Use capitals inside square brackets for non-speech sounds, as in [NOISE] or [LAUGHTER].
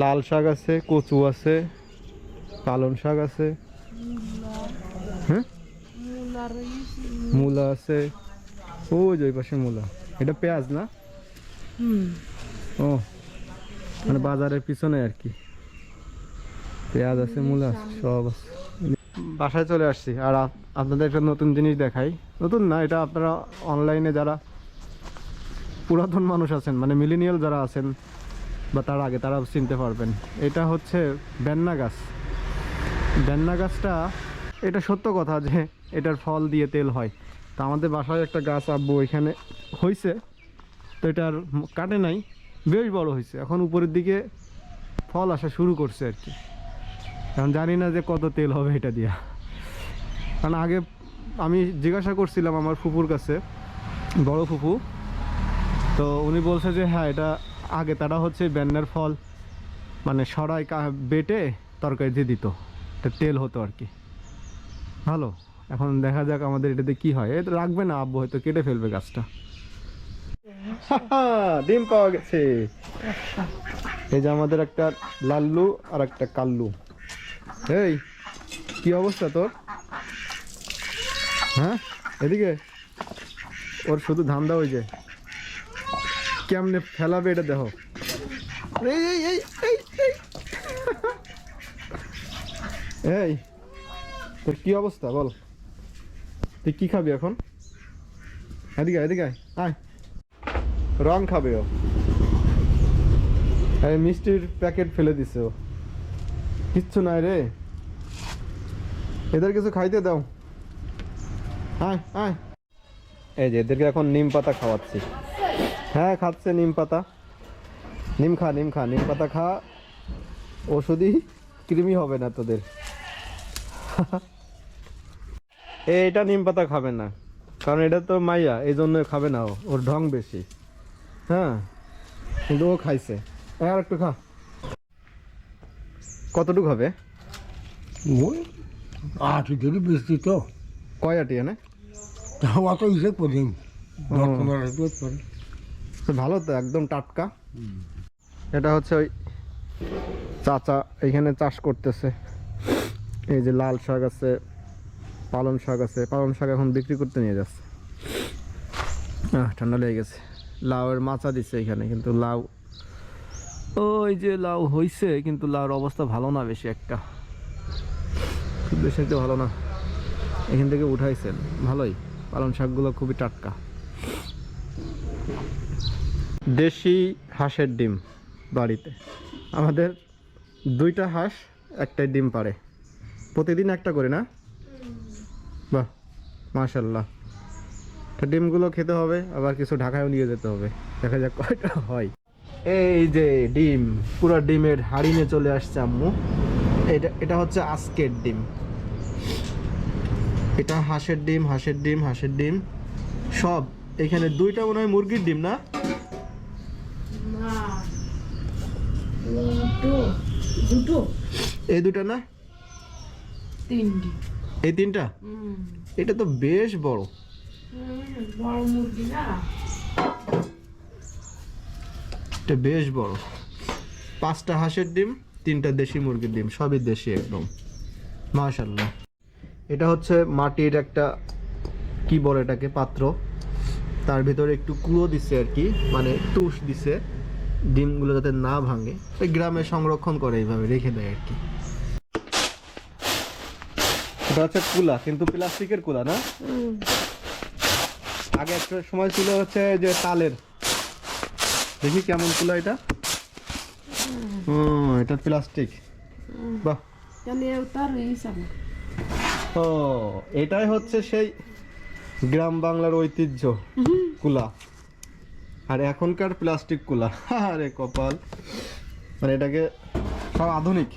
লাল শাক আছে কচু আছে পালন শাক আছে। হ্যাঁ? মূলা আছে। ওই যে পাশে মূলা। এটা পেঁয়াজ না? ও মানে বাজারের পিছনে আর কি। পেঁয়াজ আছে মূলা আছে সব আছে। বাসায় চলে আসছি। আর আপনাদের একটা নতুন জিনিস দেখাই। নতুন না এটা আপনারা অনলাইনে যারা পুরাতন মানুষ আছেন মানে মিলিনিয়াল যারা আছেন বা তার আগে তারা চিনতে পারবেন। এটা হচ্ছে বেন্না গাছ। বেন্না গাছটা, এটা সত্য কথা যে এটার ফল দিয়ে তেল হয়। তো আমাদের বাসায় একটা গাছ আব্বু এখানে হয়েছে তো এটার কাটে নাই, বেশ বড় হয়েছে এখন উপরের দিকে ফল আসা শুরু করছে আর কি। এখন জানি না যে কত তেল হবে এটা দিয়া। কারণ আগে আমি জিজ্ঞাসা করছিলাম আমার ফুপুর কাছে, বড় ফুপু তো উনি বলছে যে হ্যাঁ এটা আগে তারা হচ্ছে ব্যান্নার ফল মানে সরাই বেটে তরকারি দিয়ে দিত। তেল হতো আর কি। ভালো? এখন দেখা যাক আমাদের এটাতে কি হয়। এটা রাখবে না আব্বু, হয়তো কেটে ফেলবে গাছটা। [LAUGHS] ডিম পাওয়া গেছে। এই যে আমাদের একটা লাল্লু আর একটা কাল্লু। এই, কি অবস্থা তোর? হ্যাঁ? এদিকে? ওর শুধু ধান্দা ওই যে। কেমনে ফেলাবে এটা দেখো। এই তোর কি অবস্থা বল? তুই কি খাবি এখন? এদিকে এদিকে আয়, রং খাবে ও। মিষ্টির প্যাকেট ফেলে দিছে ও। কিচ্ছু নাই রে। এদের কিছু খাইতে দাও। আয় আয়। এই যে এদেরকে এখন নিম পাতা খাওয়াচ্ছি। হ্যাঁ খাচ্ছে নিম পাতা। নিম খা নিম খা নিম পাতা খা। ওষুধই কৃমি হবে না তোদের। এটা নিম পাতা খাবে না। কারণ এটা তো মাইয়া এই জন্য খাবে না ওর ঢং বেশি। হ্যাঁ কিন্তু ও খাইছে। আর একটু খা। কতটুকু হবে? ওই আট বেশি তো। কয় আটি এনে? অত দশ পনেরো ভালো তো, একদম টাটকা। এটা হচ্ছে ওই চাচা এখানে চাষ করতেছে। এই যে লাল শাক আছে পালন শাক আছে পালন শাক এখন বিক্রি করতে নিয়ে যাচ্ছে। ঠান্ডা লেগে গেছে। লাউয়ের মাচা দিচ্ছে এখানে, কিন্তু লাউ, ওই যে লাউ হইছে, কিন্তু লাউর অবস্থা ভালো না বেশি একটা। খুব বেশি একটা ভালো না। এখান থেকে উঠাইছেন, ভালোই। পালন শাকগুলো খুবই টাটকা। দেশি হাঁসের ডিম বাড়িতে। আমাদের দুইটা হাঁস, একটাই ডিম পারে প্রতিদিন একটা করে না? বাহ মাশাল্লাহ তো ডিমগুলো খেতে হবে, আবার কিছু ঢাকায়ও নিয়ে যেতে হবে। দেখা যাক কয়টা হয়। এই যে ডিম, পুরো ডিমের হাড়ি নিয়ে চলে আসছে আম্মু। এটা এটা হচ্ছে আজকের ডিম। এটা হাঁসের ডিম হাঁসের ডিম হাঁসের ডিম। সব, এখানে দুইটা মনে হয় মুরগির ডিম না? দুটো দুটো? এই দুটো না? তিনটি। এই তিনটা? এটা তো বেশ বড়। বড় মুরগি না? এটা বেশ বড়। পাঁচটা হাঁসের ডিম তিনটা দেশি মুরগির ডিম সবই দেশি একদম। মাশাল্লাহ এটা হচ্ছে মাটির একটা কি বলে এটাকে পাত্র। তার ভিতরে একটু কুড়ো দিছে আর কি মানে তুষ দিছে। ডিমগুলো যাতে না ভাঙে ওই গ্রামে সংরক্ষণ করে এইভাবে রেখে দেয় আর কি। এটা হচ্ছে কুলা কিন্তু প্লাস্টিকের কুলা না? আগে একটা সময় ছিল হচ্ছে যে তালের। দেখি কেমন কুলা এটা। ও এটা প্লাস্টিক। বাহ। ও এটাই হচ্ছে সেই গ্রাম বাংলার ঐতিহ্য কুলা। আর এখনকার প্লাস্টিক কুলা [LAUGHS] আরে কপাল। মানে এটাকে সব আধুনিক।